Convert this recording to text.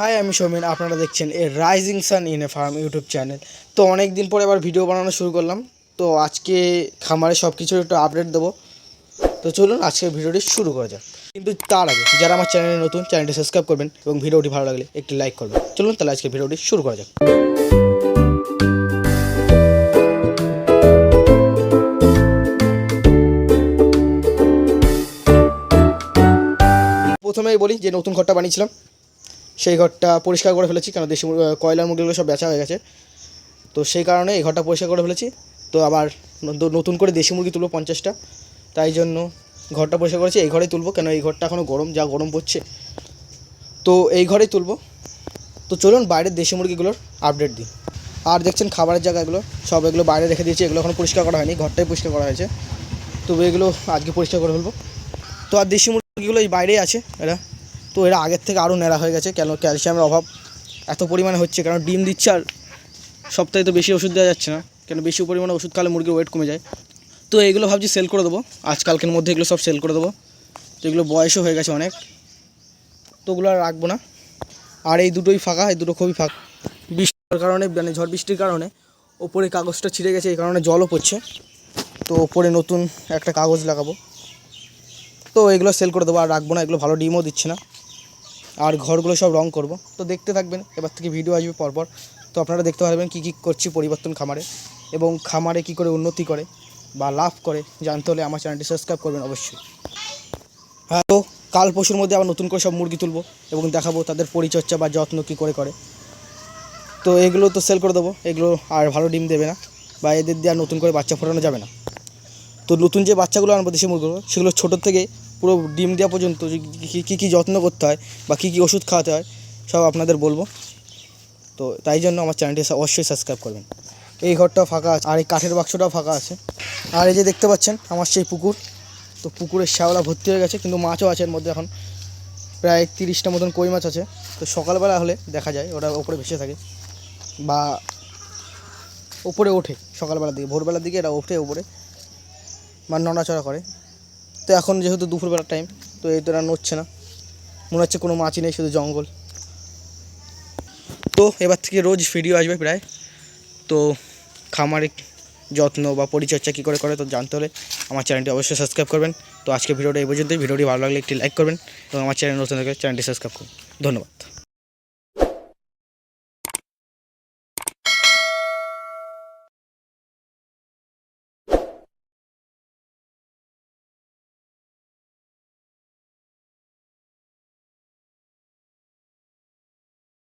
High আমি সৌমেন আপনারা দেখছেন a rising sun in a farm YouTube channel তো অনেক দিন পরে আবার ভিডিও বানানো শুরু করলাম। তো আজকে খামারে সব কিছুর একটু আপডেট দেবো। তো চলুন আজকের ভিডিওটি শুরু করা যাক। কিন্তু তার আগে, যারা আমার চ্যানেলে নতুন চ্যানেলটি সাবস্ক্রাইব করবেন এবং ভিডিওটি ভালো লাগলে একটি লাইক করবেন। চলুন তাহলে আজকে ভিডিওটি শুরু করা যাক। প্রথমেই বলি যে নতুন ঘরটা বানিয়েছিলাম। সেই ঘরটা পরিষ্কার করে ফেলেছি কারণ দেশি কয়লার মুরগিগুলো সব বেচা হয়ে গেছে। তো সেই কারণে এই ঘরটা পরিষ্কার করে ফেলেছি। তো আবার নতুন করে দেশি মুরগি তুলবো পঞ্চাশটা। তাই জন্য ঘরটা পরিষ্কার করেছি, এই ঘরেই তুলবো, কেন এই ঘরটা এখনও গরম, যা গরম পড়ছে। তো এই ঘরেই তুলবো। তো চলুন বাইরের দেশি মুরগিগুলোর আপডেট দিই। আর দেখছেন খাবারের জায়গাগুলো, সব এগুলো বাইরে রেখে দিয়েছি, এগুলো এখনও পরিষ্কার করা হয়নি, ঘরটাই পরিষ্কার করা হয়েছে। তো এগুলো আজকে পরিষ্কার করে ফেলব। তো আর দেশি মুরগিগুলো এই বাইরেই আছে, এরা। তো এরা আগের থেকে আরও ন্যাড়া হয়ে গেছে। কেন ক্যালসিয়ামের অভাব এত পরিমাণে হচ্ছে, কারণ ডিম দিচ্ছে আর সপ্তাহে তো বেশি ওষুধ দেওয়া যাচ্ছে না। কেন বেশি পরিমাণে ওষুধ খালে মুরগির ওয়েট কমে যায়। তো এগুলো ভাবছি সেল করে দেবো। আজকালকের মধ্যে এগুলো সব সেল করে দেবো। তো এগুলো বয়সও হয়ে গেছে অনেক। তো ওগুলো আর রাখব না। আর এই দুটোই ফাঁকা, এই দুটো খুবই ফাঁকা। বৃষ্টির কারণে মানে ঝড় বৃষ্টির কারণে ওপরে কাগজটা ছিঁড়ে গেছে, এই কারণে জলও পড়ছে। তো ওপরে নতুন একটা কাগজ লাগাবো। তো এগুলো সেল করে দেবো, আর রাখব না। এগুলো ভালো ডিমও দিচ্ছে না। আর ঘরগুলো সব রং করব। তো দেখতে থাকবেন, এবার থেকে ভিডিও আসবে পরপর। তো আপনারা দেখতে পারবেন কী কী করছি পরিবর্তন খামারে এবং খামারে কী করে উন্নতি করে বা লাভ করে। জানতে হলে আমার চ্যানেলটি সাবস্ক্রাইব করবেন অবশ্যই। হ্যাঁ তো কাল পরশুর মধ্যে আবার নতুন করে সব মুরগি তুলবো এবং দেখাবো তাদের পরিচর্যা বা যত্ন কী করে করে। তো এগুলো তো সেল করে দেবো, এগুলো আর ভালো ডিম দেবে না বা এদের দিয়ে আর নতুন করে বাচ্চা ফোটানো যাবে না। তো নতুন যে বাচ্চাগুলো আনব দেশি মুরগিগুলো, সেগুলো ছোটোর থেকে পুরো ডিম দেওয়া পর্যন্ত কী- কী যত্ন করতে হয় বা কী কী ওষুধ খাওয়াতে হয়, সব আপনাদের বলব। তো তাই জন্য আমার চ্যানেলটি অবশ্যই সাবস্ক্রাইব করবেন। এই ঘরটাও ফাঁকা আছে, আর এই কাঠের বাক্সটাও ফাঁকা আছে। আর এই যে দেখতে পাচ্ছেন, আমার সেই পুকুর। তো পুকুরের শ্যাওলা ভর্তি হয়ে গেছে, কিন্তু মাছও আছে এর মধ্যে এখন। প্রায় তিরিশটা মতন কই মাছ আছে। তো সকালবেলা হলে দেখা যায় ওটা ওপরে ভেসে থাকে বা ওপরে ওঠে সকালবেলার দিকে। ভোরবেলার দিকে এটা ওঠে ওপরে বা নড়াচড়া করে। তো এখন যেহেতু দুপুরবেলার টাইম তো এই তো রান্না নড়ছে না। মনে হচ্ছে কোনো মাছই নেই, শুধু জঙ্গল। তো এবার থেকে রোজ ভিডিও আসবে প্রায়। তো খামারে যত্ন বা পরিচর্যা কী করে করে তো জানতে হলে আমার চ্যানেলটি অবশ্যই সাবস্ক্রাইব করবেন। তো আজকে ভিডিওটা এই পর্যন্তই। ভিডিওটি ভালো লাগলে একটি লাইক করবেন এবং আমার চ্যানেল নতুন থাকলে চ্যানেলটি সাবস্ক্রাইব করুন। ধন্যবাদ।